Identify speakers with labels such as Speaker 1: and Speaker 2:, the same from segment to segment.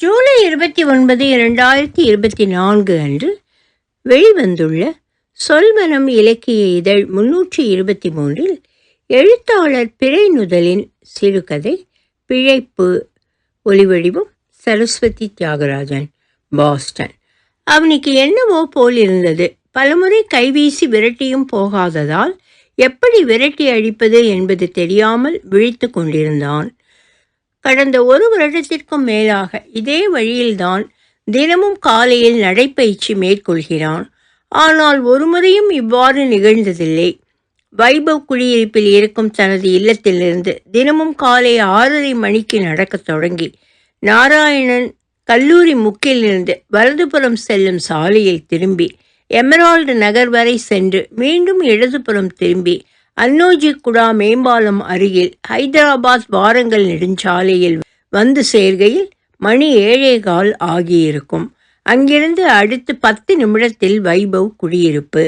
Speaker 1: ஜூலை இருபத்தி ஒன்பது இரண்டாயிரத்தி இருபத்தி நான்கு அன்று வெளிவந்துள்ள சொல்வனம் இலக்கிய இதழ் முன்னூற்றி இருபத்தி மூன்றில் எழுத்தாளர் பிறைநுதலின் சிறுகதை பிழைப்பு ஒளிவடிவம் சரஸ்வதி தியாகராஜன் பாஸ்டன். அவனுக்கு என்னவோ போல் இருந்தது. பலமுறை கைவீசி விரட்டியும் போகாததால் எப்படி விரட்டி அழிப்பது என்பது தெரியாமல் விழித்து கொண்டிருந்தான். கடந்த ஒரு வருடத்திற்கும் மேலாக இதே வழியில்தான் தினமும் காலையில் நடைப்பயிற்சி மேற்கொள்கிறான். ஆனால் ஒருமுறையும் இவ்வாறு நிகழ்ந்ததில்லை. வைபவ் குடியிருப்பில் இருக்கும் தனது இல்லத்திலிருந்து தினமும் காலை ஆறரை மணிக்கு நடக்கத் தொடங்கி நாராயணன் கல்லூரி முக்கிலிருந்து வலதுபுறம் செல்லும் சாலையில் திரும்பி எமரால்டு நகர் வரை சென்று மீண்டும் இடதுபுறம் திரும்பி அன்னோஜி குடா மேம்பாலம் அருகில் ஹைதராபாத் வாரங்கள் நெடுஞ்சாலையில் வந்து சேர்கையில் மணி ஏழே கால் ஆகியிருக்கும். அங்கிருந்து அடுத்து பத்து நிமிடத்தில் வைபவ் குடியிருப்பு.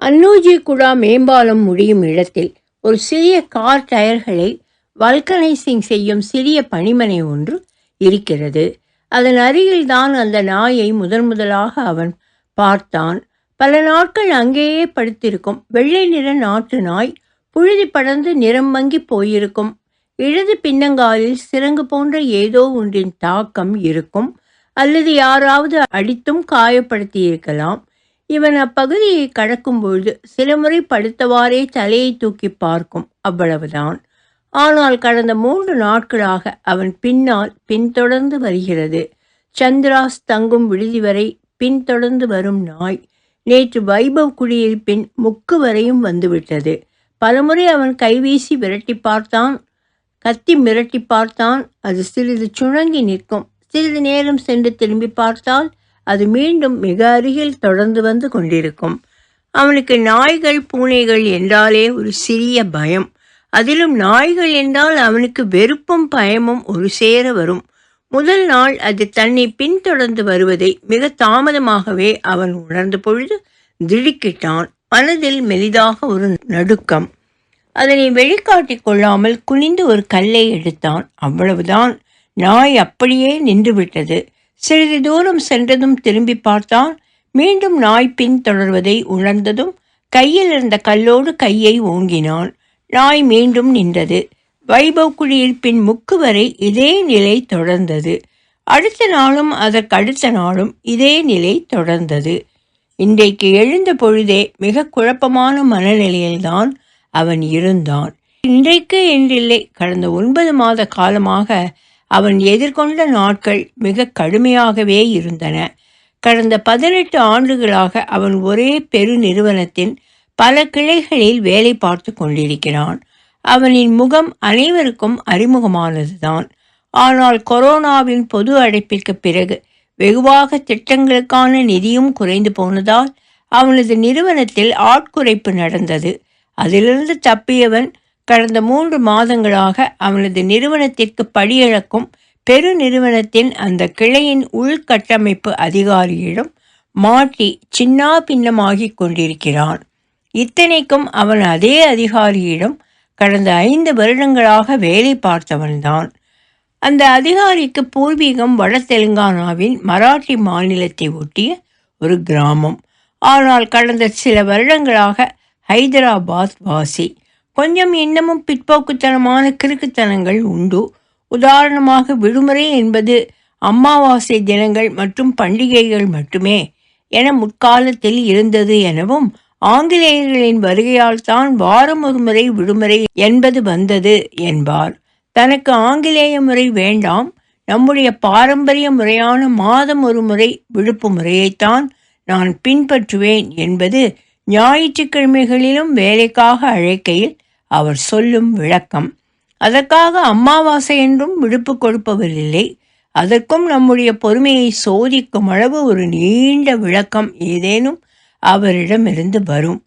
Speaker 1: அன்னோஜி குடா மேம்பாலம் முடியும் இடத்தில் ஒரு சிறிய கார் டயர்களை வல்கனைசிங் செய்யும் சிறிய பணிமனை ஒன்று இருக்கிறது. அதன் அருகில்தான் அந்த நாயை முதன் முதலாக அவன் பார்த்தான். பல நாட்கள் அங்கேயே படுத்திருக்கும். வெள்ளை நிற நாட்டு நாய் புழுதி படர்ந்து நிறம் மங்கி போயிருக்கும். இடது பின்னங்காலில் சிறங்கு போன்ற ஏதோ ஒன்றின் தாக்கம் இருக்கும். அல்லது யாராவது அடித்தும் காயப்படுத்தி இருக்கலாம் இவன் அப்பகுதியை கடக்கும் பொழுது சில முறை படுத்தவாறே தலையை தூக்கி பார்க்கும். அவ்வளவுதான். ஆனால் கடந்த மூன்று நாட்களாக அவன் பின்னால் பின்தொடர்ந்து வருகிறது. சந்திராஸ் தங்கும் விடுதி வரை பின்தொடர்ந்து வரும் நாய் நேற்று வைபவ் குடியிருப்பின் முக்கு வரையும் வந்துவிட்டது. பலமுறை அவன் கைவீசி விரட்டி பார்த்தான். கத்தி மிரட்டி பார்த்தான். அது சிறிது சுழங்கி நிற்கும். சிறிது நேரம் சென்று திரும்பி பார்த்தால் அது மீண்டும் மிக அருகில் தொடர்ந்து வந்து கொண்டிருக்கும். அவனுக்கு நாய்கள் பூனைகள் என்றாலே ஒரு சிறிய பயம். அதிலும் நாய்கள் என்றால் அவனுக்கு வெறுப்பும் பயமும் ஒரு சேர வரும். முதல் நாள் அது தன்னை பின்தொடர்ந்து வருவதை மிக தாமதமாகவே அவன் உணர்ந்த பொழுது திடுக்கிட்டான். மனதில் மெலிதாக ஒரு நடுக்கம். அதனை வெளிக்காட்டிக் கொள்ளாமல் குனிந்து ஒரு கல்லை எடுத்தான். அவ்வளவுதான். நாய் அப்படியே நின்றுவிட்டது. சிறிது தூரம் சென்றதும் திரும்பி பார்த்தான். மீண்டும் நாய் பின் தொடர்வதை உணர்ந்ததும் கையில் இருந்த கல்லோடு கையை ஓங்கினான். நாய் மீண்டும் நின்றது. வைபவ் குடியிருப்பின் முக்கு வரை இதே நிலை தொடர்ந்தது. அடுத்த நாளும் அதற்கு அடுத்த நாளும் இதே நிலை தொடர்ந்தது. இன்றைக்கு எழுந்த பொழுதே மிக குழப்பமான மனநிலையில்தான் அவன் இருந்தான். இன்றைக்கு என்றில்லை கடந்த ஒன்பது மாத காலமாக அவன் எதிர்கொண்ட நாட்கள் மிக கடுமையாகவே இருந்தன. கடந்த பதினெட்டு ஆண்டுகளாக அவன் ஒரே பெரு நிறுவனத்தின் பல கிளைகளில் வேலை பார்த்து கொண்டிருக்கிறான். அவனின் முகம் அனைவருக்கும் அறிமுகமானதுதான். ஆனால் கொரோனாவின் பொது அடைப்பிற்கு பிறகு வெகுவாக திட்டங்களுக்கான நிதியும் குறைந்து போனதால் அவனது நிறுவனத்தில் ஆட்குறைப்பு நடந்தது. அதிலிருந்து தப்பியவன் கடந்த மூன்று மாதங்களாக அவனது நிறுவனத்திற்கு படியிழக்கும் பெருநிறுவனத்தின் அந்த கிளையின் உள்கட்டமைப்பு அதிகாரியிடம் மாட்டி சின்னாபின்னமாகிக் கொண்டிருக்கிறான். இத்தனைக்கும் அவன் அதே அதிகாரியிடம் கடந்த ஐந்து வருடங்களாக வேலை பார்த்தவன்தான். அந்த அதிகாரிக்கு பூர்வீகம் வட தெலுங்கானாவின் மராட்டி மாநிலத்தை ஒட்டிய ஒரு கிராமம். ஆனால் கடந்த சில வருடங்களாக ஹைதராபாத் வாசி. கொஞ்சம் இன்னமும் பிற்போக்குத்தனமான கிறுக்குத்தனங்கள் உண்டு. உதாரணமாக விடுமுறை என்பது அமாவாசை தினங்கள் மற்றும் பண்டிகைகள் மட்டுமே என முற்காலத்தில் இருந்தது எனவும் ஆங்கிலேயர்களின் வருகையால் தான் வாரம் ஒரு முறை விடுமுறை என்பது வந்தது என்பார். தனக்கு ஆங்கிலேய முறை வேண்டாம் நம்முடைய பாரம்பரிய முறையான மாதம் ஒரு முறை விடுப்பு முறையைத்தான் நான் பின்பற்றுவேன் என்பது ஞாயிற்றுக்கிழமைகளிலும் வேலைக்காக அழைக்கையில் அவர் சொல்லும் விளக்கம். அதற்காக அமாவாசை என்றும் விடுப்பு கொடுப்பவர் இல்லை அதற்கும் நம்முடைய பொறுமையை சோதிக்கும் அளவு ஒரு நீண்ட விளக்கம் ஏதேனும் அவரிடமிருந்து வரும்.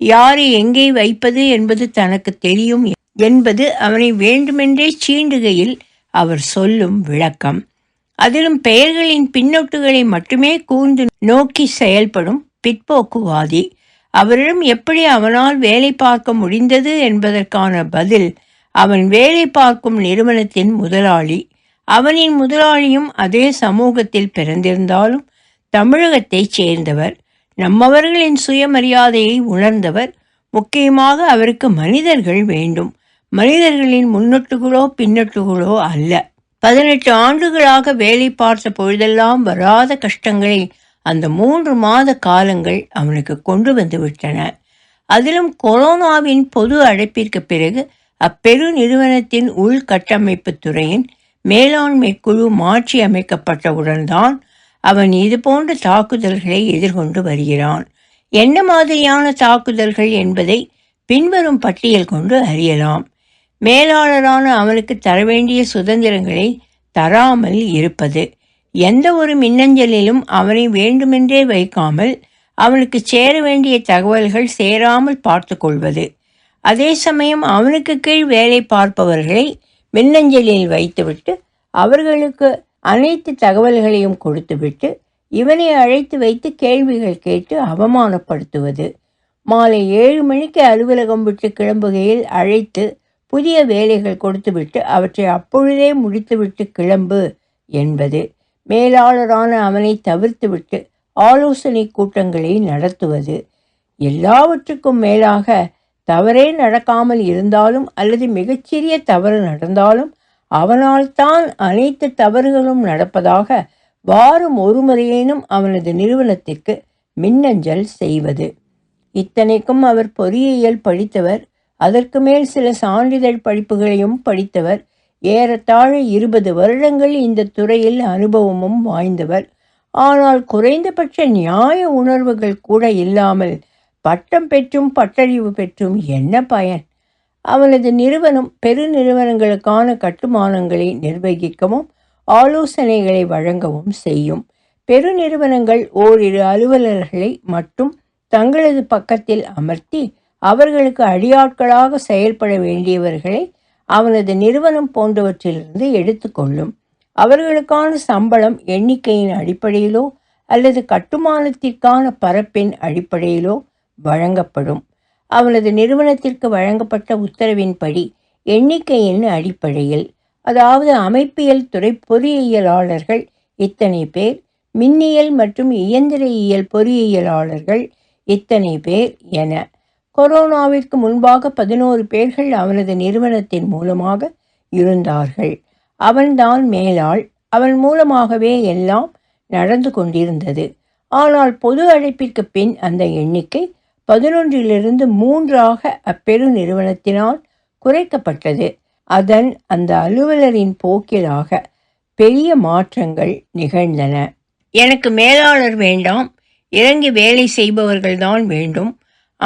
Speaker 1: யாரை எங்கே வைப்பது என்பது தனக்கு தெரியும் என்பது அவனை வேண்டுமென்றே சீண்டுகையில் அவர் சொல்லும் விளக்கம். அதிலும் பெயர்களின் பின்னொட்டுகளை மட்டுமே கூர்ந்து நோக்கி செயல்படும் பிற்போக்குவாதி. அவரிடம் எப்படி அவனால் வேலை பார்க்க முடிந்தது என்பதற்கான பதில் அவன் வேலை பார்க்கும் நிறுவனத்தின் முதலாளி. அவனின் முதலாளியும் அதே சமூகத்தில் பிறந்திருந்தாலும் தமிழகத்தைச் சேர்ந்தவர். நம்மவர்களின் சுயமரியாதையை உணர்ந்தவர். முக்கியமாக அவருக்கு மனிதர்கள் வேண்டும். மனிதர்களின் முன்னொட்டுகளோ பின்னொட்டுகளோ அல்ல. பதினெட்டு ஆண்டுகளாக வேலை பார்த்த பொழுதெல்லாம் வராத கஷ்டங்களை அந்த மூன்று மாத காலங்கள் அவனுக்கு கொண்டு வந்து விட்டன. அதிலும் கொரோனாவின் பொது அழைப்பிற்கு பிறகு அப்பெரு நிறுவனத்தின் உள்கட்டமைப்பு துறையின் மேலாண்மை குழு மாற்றி அமைக்கப்பட்டவுடன் தான் அவன் இது போன்ற தாக்குதல்களை எதிர்கொண்டு வருகிறான். என்ன மாதிரியான தாக்குதல்கள் என்பதை பின்வரும் பட்டியல் கொண்டு அறியலாம். மேலாளரான அவனுக்கு தர வேண்டிய சுதந்திரங்களை தராமல் இருப்பது. எந்த ஒரு மின்னஞ்சலிலும் அவனை வேண்டுமென்றே வைக்காமல் அவனுக்கு சேர வேண்டிய தகவல்கள் சேராமல் பார்த்து கொள்வது. அதே சமயம் அவனுக்கு கீழ் வேலை பார்ப்பவர்களை மின்னஞ்சலில் வைத்துவிட்டு அவர்களுக்கு அனைத்து தகவல்களையும் கொடுத்துவிட்டு இவனை அழைத்து வைத்து கேள்விகள் கேட்டு அவமானப்படுத்துவது. மாலை ஏழு மணிக்கு அலுவலகம் விட்டு கிளம்புகையில் அழைத்து புதிய வேலைகள் கொடுத்துவிட்டு அவற்றை அப்பொழுதே முடித்துவிட்டு கிளம்பு என்பது மேலாளரான அவனை தவிர்த்துவிட்டு ஆலோசனை கூட்டங்களை நடத்துவது. எல்லாவற்றுக்கும் மேலாக தவறே நடக்காமல் இருந்தாலும் அல்லது மிகச்சிறிய தவறு நடந்தாலும் அவனால் தான் அனைத்து தவறுகளும் நடப்பதாக வாரம் ஒரு முறையேனும் அவனது நிறுவனத்திற்கு மின்னஞ்சல் செய்வது. இத்தனைக்கும் அவர் பொறியியல் படித்தவர் அதற்கு மேல் சில சான்றிதழ் படிப்புகளையும் படித்தவர். ஏறத்தாழ இருபது வருடங்கள் இந்த துறையில் அனுபவமும் வாய்ந்தவர். ஆனால் குறைந்தபட்ச நியாய உணர்வுகள் கூட இல்லாமல் பட்டம் பெற்றும் பட்டறிவு பெற்றும் என்ன பயன்? அவனது நிறுவனம் பெருநிறுவனங்களுக்கான கட்டுமானங்களை நிர்வகிக்கவும் ஆலோசனைகளை வழங்கவும் செய்யும். பெருநிறுவனங்கள் ஓரிரு அலுவலர்களை மட்டும் தங்களது பக்கத்தில் அமர்த்தி அவர்களுக்கு அடியாட்களாக செயல்பட வேண்டியவர்களை அவனது நிறுவனம் போன்றவற்றிலிருந்து எடுத்துக்கொள்ளும் அவர்களுக்கான சம்பளம் எண்ணிக்கையின் அடிப்படையிலோ அல்லது கட்டுமானத்திற்கான பரப்பின் அடிப்படையிலோ வழங்கப்படும். அவனது நிறுவனத்திற்கு வழங்கப்பட்ட உத்தரவின்படி எண்ணிக்கையின் அடிப்படையில் அதாவது அமைப்பியல் துறை பொறியியலாளர்கள் இத்தனை பேர் மின்னியல் மற்றும் இயந்திரையியல் பொறியியலாளர்கள் இத்தனை பேர் என கொரோனாவிற்கு முன்பாக பதினோரு பேர்கள் அவனது நிறுவனத்தின் மூலமாக இருந்தார்கள். அவன்தான் மேலாள். அவன் மூலமாகவே எல்லாம் நடந்து கொண்டிருந்தது. ஆனால் பொது அழைப்பிற்கு பின் அந்த எண்ணிக்கை பதினொன்றிலிருந்து மூன்றாக அப்பெரு நிறுவனத்தினால் குறைக்கப்பட்டது. அதன் அந்த அலுவலரின் போக்கிலாக பெரிய மாற்றங்கள் நிகழ்ந்தன. எனக்கு மேலாளர் வேண்டாம். இறங்கி வேலை செய்பவர்கள்தான் வேண்டும்.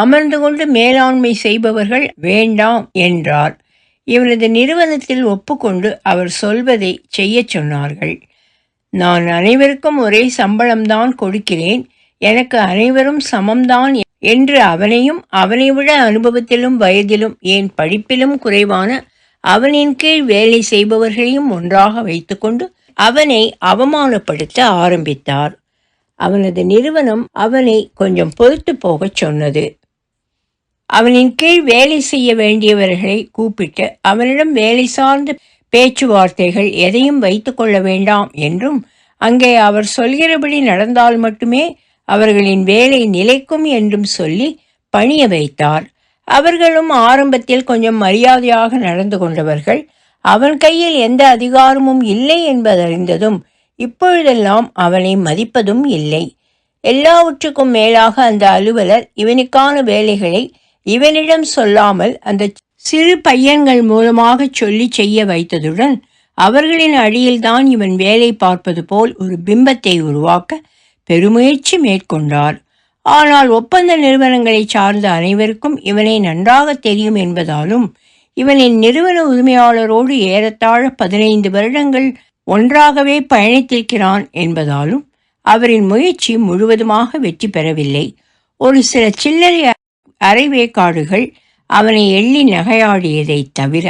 Speaker 1: அமர்ந்து கொண்டு மேலாண்மை செய்பவர்கள் வேண்டாம் என்றார் இவரது நிறுவனத்தில் ஒப்புக்கொண்டு அவர் சொல்வதை செய்யச் சொன்னார்கள். நான் அனைவருக்கும் ஒரே சம்பளம்தான் கொடுக்கிறேன். எனக்கு அனைவரும் சமம்தான் என்று அவனையும் அவனை விட அனுபவத்திலும் வயதிலும் ஏன் படிப்பிலும் குறைவான அவனின் கீழ் வேலை செய்பவர்களையும் ஒன்றாக வைத்துக்கொண்டு அவனை அவமானப்படுத்த ஆரம்பித்தார். அவனது நிறுவனம் அவனை கொஞ்சம் பொறுத்து போகச் சொன்னது. அவனின் கீழ் வேலை செய்ய வேண்டியவர்களை கூப்பிட்டு அவனிடம் வேலை சார்ந்த பேச்சுவார்த்தைகள் எதையும் வைத்துக்கொள்ள வேண்டாம் என்றும் அங்கே அவர் சொல்கிறபடி நடந்தால் மட்டுமே அவர்களின் வேலை நிலைக்கும் என்றும் சொல்லி பணிய வைத்தார். அவர்களும் ஆரம்பத்தில் கொஞ்சம் மரியாதையாக நடந்து கொண்டவர்கள். அவன் கையில் எந்த அதிகாரமும் இல்லை என்பதறிந்ததும் இப்பொழுதெல்லாம் அவனை மதிப்பதும் இல்லை. எல்லாவற்றுக்கும் மேலாக அந்த அலுவலர் இவனுக்கான வேலைகளை இவனிடம் சொல்லாமல் அந்த சிறு பையன்கள் மூலமாக சொல்லி செய்ய வைத்ததுடன் அவர்களின் அடியில்தான் இவன் வேலை பார்ப்பது போல் ஒரு பிம்பத்தை உருவாக்க பெருமுயற்சி மேற்கொண்டார். ஆனால் ஒப்பந்த நிறுவனங்களை சார்ந்த அனைவருக்கும் இவனை நன்றாக தெரியும் என்பதாலும் இவனின் நிறுவன உரிமையாளரோடு ஏறத்தாழ பதினைந்து வருடங்கள் ஒன்றாகவே பயணித்திருக்கிறான் என்பதாலும் அவரின் முயற்சி முழுவதுமாக வெற்றி பெறவில்லை. ஒரு சில சில்லறை அரைவேக்காடுகள் அவனை எள்ளி நகையாடியதை தவிர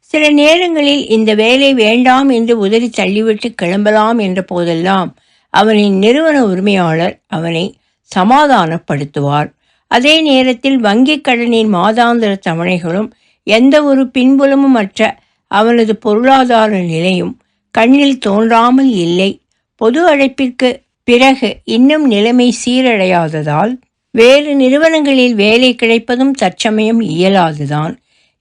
Speaker 1: சில நேரங்களில் இந்த வேலை வேண்டாம் என்று உதறி தள்ளிவிட்டு கிளம்பலாம் என்ற போதெல்லாம் அவனின் நிறுவன உரிமையாளர் அவனை சமாதானப்படுத்துவார். அதே நேரத்தில் வங்கிக் கடனின் மாதாந்திர தவணைகளும் எந்த ஒரு பின்புலமும் அற்ற அவனது பொருளாதார நிலையும் கண்ணில் தோன்றாமல் இல்லை. பொது அழைப்பிற்கு பிறகு இன்னும் நிலைமை சீரடையாததால் வேறு நிறுவனங்களில் வேலை கிடைப்பதும் தற்சமயம் இயலாதுதான்.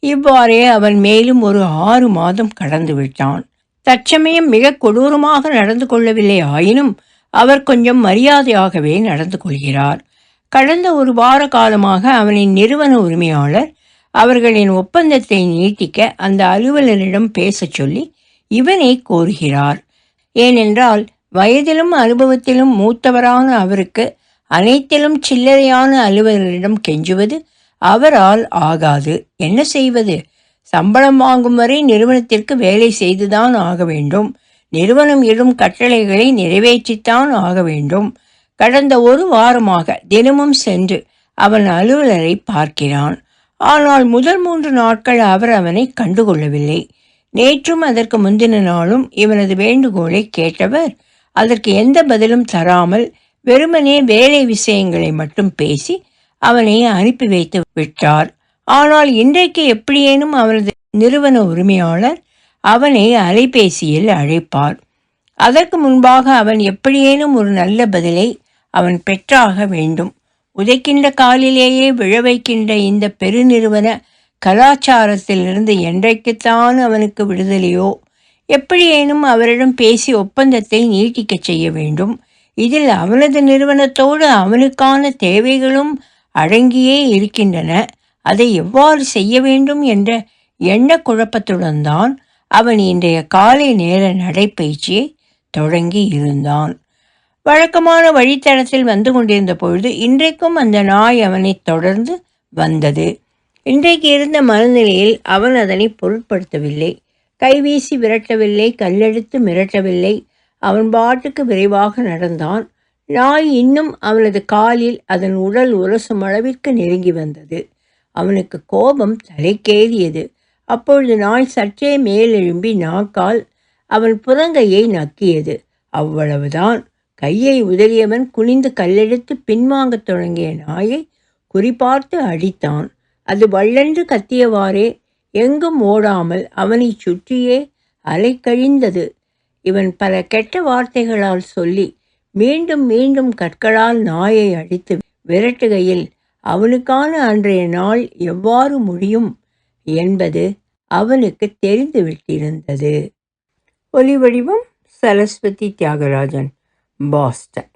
Speaker 1: இவ்வாறே அவன் மேலும் ஒரு ஆறு மாதம் கடந்து விட்டான். தற்சமயம் மிக கொடூரமாக நடந்து கொள்ளவில்லை ஆயினும் அவர் கொஞ்சம் மரியாதையாகவே நடந்து கொள்கிறார். கடந்த ஒரு வார காலமாக அவனின் நிறுவன உரிமையாளர் அவர்களின் ஒப்பந்தத்தை நீட்டிக்க அந்த அலுவலரிடம் பேசச் சொல்லி இவனை கோருகிறார். ஏனென்றால் வயதிலும் அனுபவத்திலும் மூத்தவரான அவருக்கு அனைத்திலும் சில்லறையான அலுவலரிடம் கெஞ்சுவது அவரால் ஆகாது. என்ன செய்வது? சம்பளம் வாங்கும் வரை நிறுவனத்திற்கு வேலை செய்துதான் ஆக வேண்டும். நிறுவனம் இடும் கட்டளைகளை நிறைவேற்றித்தான் ஆக வேண்டும். கடந்த ஒரு வாரமாக தினமும் சென்று அவன் அலுவலரை பார்க்கிறான். ஆனால் முதல் மூன்று நாட்கள் அவர் அவனை கண்டுகொள்ளவில்லை. நேற்றும் அதற்கு முந்தின நாளும் இவனது வேண்டுகோளை கேட்டவர் அதற்கு எந்த பதிலும் தராமல் வெறுமனே வேலை விஷயங்களை மட்டும் பேசி அவனை அனுப்பி வைத்து விட்டார். ஆனால் இன்றைக்கு எப்படியேனும் அவரது நிறுவன உரிமையாளர் அவனை அலைபேசியில் அழைப்பார். அதற்கு முன்பாக அவன் எப்படியேனும் ஒரு நல்ல பதிலை அவன் பெற்றாக வேண்டும். உதைக்கின்ற காலிலேயே விழ வைக்கின்ற இந்த பெருநிறுவன கலாச்சாரத்திலிருந்து என்றைக்குத்தான் அவனுக்கு விடுதலையோ? எப்படியேனும் அவரிடம் பேசி ஒப்பந்தத்தை நீட்டிக்கச் செய்ய வேண்டும். இதில் அவனது நிறுவனத்தோடு அவனுக்கான தேவைகளும் அடங்கியே இருக்கின்றன. அதை எவ்வாறு செய்ய வேண்டும் என்ற எண்ண குழப்பத்துடன் தான் அவன் இன்றைய காலை நேர நடைப்பயிற்சியை தொடங்கி இருந்தான். வழக்கமான வழித்தடத்தில் வந்து கொண்டிருந்த பொழுது இன்றைக்கும் அந்த நாய் அவனை தொடர்ந்து வந்தது. இன்றைக்கு இருந்த மனநிலையில் அவன் அதனை பொருட்படுத்தவில்லை. கைவீசி விரட்டவில்லை கல்லெடுத்து மிரட்டவில்லை. அவன் பாட்டுக்கு விரைவாக நடந்தான். நாய் இன்னும் அவனது காலில் அதன் உடல் உரசும் அளவிற்கு நெருங்கி வந்தது. அவனுக்கு கோபம் தலைக்கேறியது. அப்பொழுது நாய் சற்றே மேலெழும்பி நாக்கால் அவன் புறங்கையை நக்கியது. அவ்வளவுதான். கையை உதறியவன் குனிந்து கல்லெடுத்து பின்வாங்கத் தொடங்கிய நாயை குறிபார்த்து அடித்தான். அது வள்ளென்று கத்தியவாறே எங்கும் ஓடாமல் அவனை சுற்றியே அலைக்கழிந்தது. இவன் பல கெட்ட வார்த்தைகளால் சொல்லி மீண்டும் மீண்டும் கற்களால் நாயை அடித்து விரட்டுகையில் அவனுக்கான அன்றைய நாள் எவ்வாறு முடியும்? என்பது அவனுக்கு தெரிந்துவிட்டிருந்தது ஒலி வடிவம் சரஸ்வதி தியாகராஜன் பாஸ்டன்.